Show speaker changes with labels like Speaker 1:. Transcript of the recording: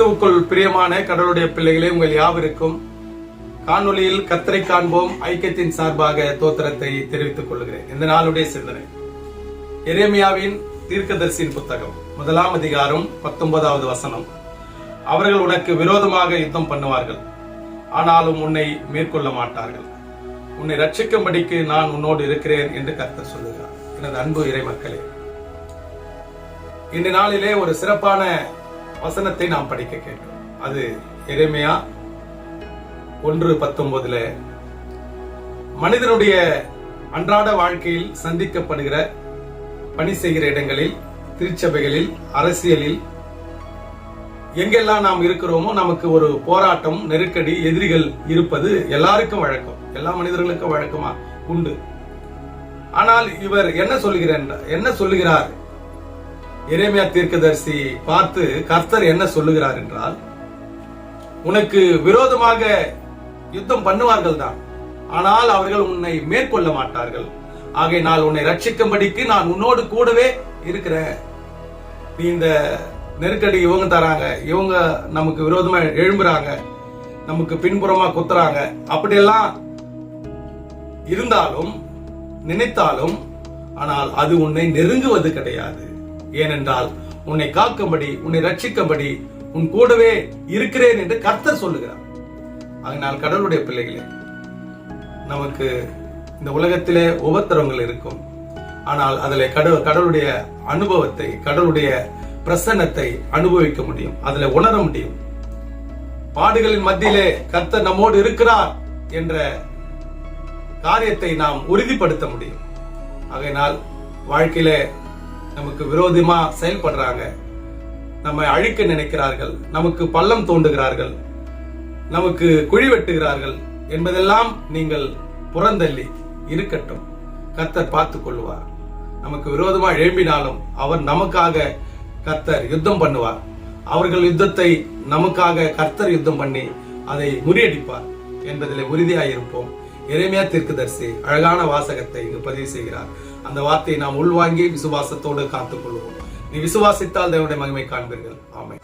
Speaker 1: கிறிஸ்துவுக்குள் பிரியமான கடவுளுடைய பிள்ளைகளே உங்கள் யாவருக்கும் காணொலியில் கத்தரை காண்போம் ஐக்கியத்தின் சார்பாக தோத்திரத்தை தெரிவித்துக் கொள்கிறேன். இந்த நாளுடைய சிந்தனை. எரேமியாவின் தீர்க்கதரிசியின் புத்தகம் முதலாம் அதிகாரம் பத்தொன்பதாவது வசனம். அவர்கள் உனக்கு விரோதமாக யுத்தம் பண்ணுவார்கள் ஆனாலும் உன்னை மேற்கொள்ள மாட்டார்கள். உன்னை ரட்சிக்கும்படிக்கு நான் உன்னோடு இருக்கிறேன் என்று கர்த்தர் சொல்லுகிறார். எனது அன்பு இறை மக்களே இன்று நாளிலே ஒரு சிறப்பான வசனத்தை நாம் படிக்க கேட்டோம். அது எளிமையா ஒன்று பத்தொன்பதுல மனிதனுடைய அன்றாட வாழ்க்கையில் சந்திக்கப்படுகிற பணி செய்கிற இடங்களில் திருச்சபைகளில் அரசியலில் எங்கெல்லாம் நாம் இருக்கிறோமோ நமக்கு ஒரு போராட்டம் நெருக்கடி எதிரிகள் இருப்பது எல்லாருக்கும் வழக்கம். எல்லா மனிதர்களுக்கும் வழக்கமா? உண்டு. ஆனால் இவர் என்ன சொல்கிறார் என்ன சொல்லுகிறார்? இறைமையா தீர்க்கதரிசி பார்த்து கர்த்தர் என்ன சொல்லுகிறார் என்றால் உனக்கு விரோதமாக யுத்தம் பண்ணுவார்கள் தான் ஆனால் அவர்கள் உன்னை மேற்கொள்ள மாட்டார்கள். ஆகையினால் உன்னை ரட்சிக்கும்படிக்கு நான் உன்னோடு கூடவே இருக்கிறேன். நீ இந்த நெருக்கடி இவங்க தராங்க இவங்க நமக்கு விரோதமா எழும்புறாங்க நமக்கு பின்புறமா குத்துறாங்க. அப்படியெல்லாம் இருந்தாலும் நினைத்தாலும் ஆனால் அது உன்னை நெருங்குவது கிடையாது. ஏனென்றால் உன்னை காக்கும்படி உன்னை ரட்சிக்கும்படி உன் கூடவே இருக்கிறேன் என்று கர்த்தர் சொல்லுகிறார். அதனால் கடவுளுடைய பிள்ளைகளே நமக்கு இந்த உலகத்திலே உபத்திரவங்கள் இருக்கும். ஆனால் அதில் கடவுள் கடவுளுடைய அனுபவத்தை கடவுளுடைய பிரசன்னத்தை அனுபவிக்க முடியும். அதுல உணர முடியும். பாடுகளின் மத்தியிலே கர்த்தர் நம்மோடு இருக்கிறார் என்ற காரியத்தை நாம் உறுதிப்படுத்த முடியும். ஆகையினால் வாழ்க்கையில நமக்கு விரோதமா செயல்படுறாங்க. நம்மை அழிக்க நினைக்கிறார்கள். நமக்கு பள்ளம் தோண்டுகிறார்கள். நமக்கு குழி வெட்டுகிறார்கள் என்பதெல்லாம் நீங்கள் புறந்தள்ளி இருக்கட்டும். கர்த்தர் பார்த்து கொள்வார் நமக்கு விரோதமா எழும்பினாலும் அவர் நமக்காக கர்த்தர் யுத்தம் பண்ணுவார். அவர்கள் யுத்தத்தை நமக்காக கர்த்தர் யுத்தம் பண்ணி அதை முறியடிப்பார் என்பதில் உறுதியாயிருப்போம். எரேமியா தீர்க்கதரிசி அழகான வாசகத்தை இங்கு பதிவு செய்கிறார். அந்த வார்த்தையை நாம் உள்வாங்கி விசுவாசத்தோடு காத்துக் கொள்வோம் நீ விசுவாசித்தால் தேவனுடைய மகிமை காண்பீர்கள். ஆமை